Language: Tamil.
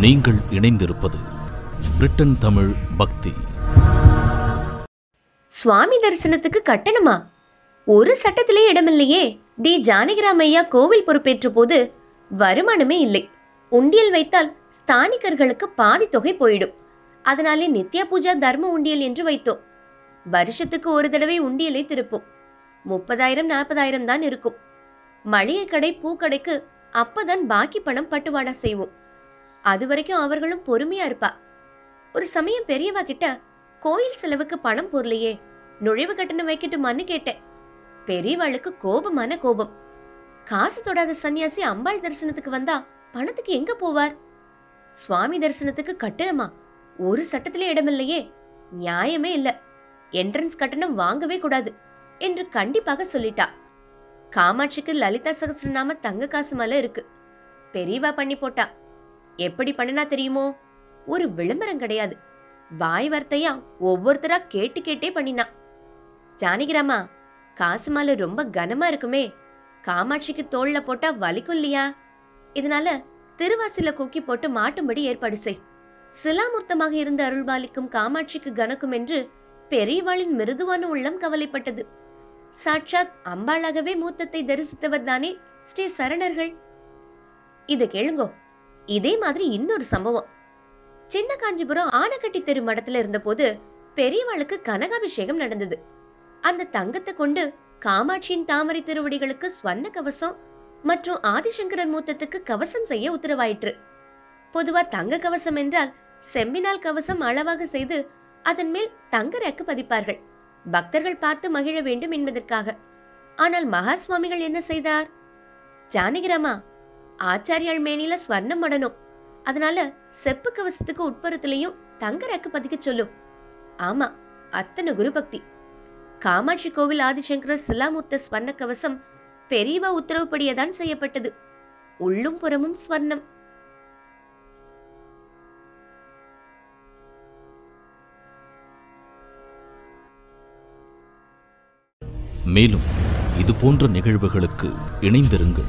நீங்கள் இணைந்திருப்பது பிரிட்டன் தமிழ் பக்தி. சுவாமி தரிசனத்துக்கு கட்டணமா? ஒரு சட்டத்திலே இடமில்லையே. டி. ஜானகிராம் ஐயா கோவில் பொறுப்பேற்ற போது வருமானமே இல்லை. உண்டியல் வைத்தால் ஸ்தானிகர்களுக்கு பாதி தொகை போயிடும். அதனாலே நித்யா பூஜா தர்ம உண்டியல் என்று வைத்தோம். வருஷத்துக்கு ஒரு தடவை உண்டியலை திருப்போம். முப்பதாயிரம் நாற்பதாயிரம் தான் இருக்கும். மளிகை கடை பூக்கடைக்கு அப்பதான் பாக்கி பணம் பட்டுவாடா செய்வோம். அது வரைக்கும் அவர்களும் பொறுமையா இருப்பா. ஒரு சமயம் பெரியவா கிட்ட கோயில் செலவுக்கு பணம் போரலையே நுழைவு கட்டணம் வைக்கட்டுமான்னு கேட்டேன். பெரியவாளுக்கு கோபமான கோபம். காசு தொடாத சன்னியாசி அம்பாள் தரிசனத்துக்கு வந்தா பணத்துக்கு எங்க போவார்? சுவாமி தரிசனத்துக்கு கட்டணமா? ஒரு சட்டத்திலே இடமில்லையே நியாயமே இல்ல. என்ட்ரன்ஸ் கட்டணம் வாங்கவே கூடாது என்று கண்டிப்பாக சொல்லிட்டா. காமாட்சிக்கு லலிதா சகசிரநாம தங்க காசு மலை இருக்கு. பெரியவா பண்ணி போட்டா. எப்படி பண்ணினா தெரியுமோ? ஒரு விளம்பரம் கிடையாது. வாய் வார்த்தையா ஒவ்வொருத்தரா கேட்டு கேட்டே பண்ணினா. ஜானகிராமா காசு மாலை ரொம்ப கனமா இருக்குமே. காமாட்சிக்கு தோல்ல போட்டா வலிக்கும் இல்லையா? இதனால திருவாசில கொக்கி போட்டு மாட்டும்படி ஏற்பாடு செய். சிலாமூர்த்தமாக இருந்த அருள்பாலிக்கும் காமாட்சிக்கு கனக்கும் என்று பெரியவாளின் மிருதுவான உள்ளம் கவலைப்பட்டது. சாட்சாத் அம்பாளாகவே மூத்தத்தை தரிசித்தவர் தானே ஸ்ரீ சரணர்கள். இது கேளுங்கோ. இதே மாதிரி இன்னொரு சம்பவம். சின்ன காஞ்சிபுரம் ஆனக்கட்டி தெரு மடத்துல இருந்தபோது பெரியவாளுக்கு கனகாபிஷேகம் நடந்தது. அந்த தங்கத்தை கொண்டு காமாட்சியின் தாமரை திருவடிகளுக்கு ஸ்வர்ண கவசம் மற்றும் ஆதிசங்கரர் மூத்தத்துக்கு கவசம் செய்ய உத்தரவாயிற்று. பொதுவா தங்க கவசம் என்றால் செம்பினால் கவசம் அளவாக செய்து அதன் மேல் தங்க ரேக்கு பதிப்பார்கள். பக்தர்கள் பார்த்து மகிழ வேண்டும் என்பதற்காக. ஆனால் மகா சுவாமிகள் என்ன செய்தார்? ஜானகிராமா ஆச்சாரியாள் மேனில ஸ்வர்ணம் மடணும் அதனால செப்பு கவசத்துக்கு உட்புறத்திலையும் தங்க ரேக்கு பதிக்க சொல்லும். ஆமா அத்தனை குரு பக்தி. காமாட்சி கோவில் ஆதிசங்கரர் சிலாமூர்த்த ஸ்வர்ண கவசம் பெரியவா உத்தரவுப்படியதான் செய்யப்பட்டது. உள்ளும் புறமும் ஸ்வர்ணம். மேலும் இது போன்ற நிகழ்வுகளுக்கு இணைந்திருங்கள்.